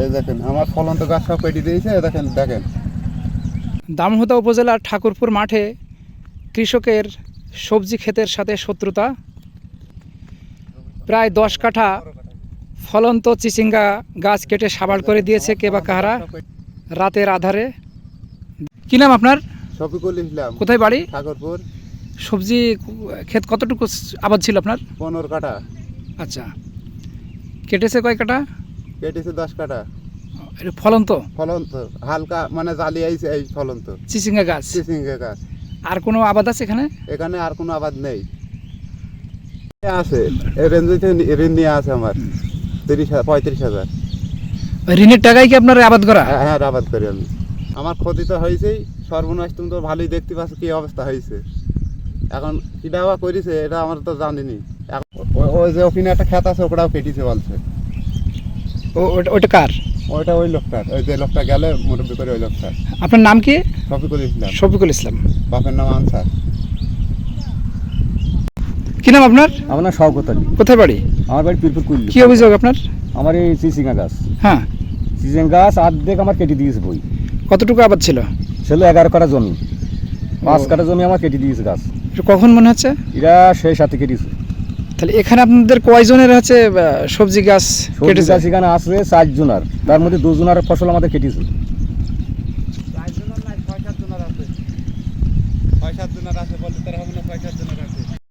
এই দেখেন আমার ফলন্ত গাছ সব কেটে দিয়েছে দেখেন দেখেন। দামোহদা উপজেলার ঠাকুরপুর মাঠে কৃষকের সবজি ক্ষেতের সাথে শত্রুতা। প্রায় দশ কাঠা ফলন্ত চিচিঙ্গা গাছ কেটে সাবাড় করে দিয়েছে কে বা কাহারা রাতের আধারে। কি নাম আপনার? শফিকুল ইসলাম। কোথায় বাড়ি? ঠাকুরপুর। সবজি ক্ষেত কতটুকু আবাদ ছিল আপনার? পনেরো কাটা আচ্ছা। কেটেছে কয় কাটা কেটেছে দশ কাটা এটা ফলন্ত? ফলন্ত হালকা মানে জালি আইছে এই ফলন্ত। চিচিঙ্গা গাছ? চিচিঙ্গা গাছ। আর কোনো আবাদ আছে এখানে? এখানে আর কোনো আবাদ নেই। আছে রেঞ্জিতে ঋণ নিয়ে আছে আমার। তিরিশ পঁয়ত্রিশ হাজার। ঋণের টাকায় কি আপনার আবাদ করা? হ্যাঁ হ্যাঁ আবাদ করি আমি। আমার ক্ষতি তো হয়েছেই সর্বনাশ তুমি তো ভালোই দেখতে পাচ্ছ কি অবস্থা হয়েছে। এখন কি ব্যবহার করেছে এটা আমার তো জানিনি। ওই যে ওখানে একটা খেত আছে ওটাও কেটেছে বলছে। ওটা- কার? ওইটা ওই লোকটার ওই যে লোকটা গেলে মুরব্বী করে ওই লোকটার আপনার নাম কি? শফিকুল ইসলাম। শফিকুল ইসলাম। বাপের নাম আনসার। কি নাম আপনার? আমার নাম শওকত আলী। কোথায় বাড়ি? আমার বাড়ি পিরপুর কুল্লি কি অভিযোগ আপনার? আমার এই চিচিঙ্গা গাছ। হ্যাঁ। চিচিঙ্গা গাছ আর্ধেক আমার কেটে দিয়েছে বই। কতটুকু আবাদ ছিল? ছিল এগারো কাটা জমি। পাঁচ কাটা জমি আমার কেটে দিয়েছে গাছ। কখন মনে হচ্ছে? এরা সেই সাথে কেটেছে। তাহলে এখানে আপনাদের কয়জনের হচ্ছে সবজি গাছ কেটে গাছ এখানে আসবে চার জনার তার মধ্যে দুজনের ফসল আমাদের কেটেছে। ছয় সাত জনের আছে। ছয় সাত জনের আছে বলতে তার হবে না ছয় সাত জনের আছে।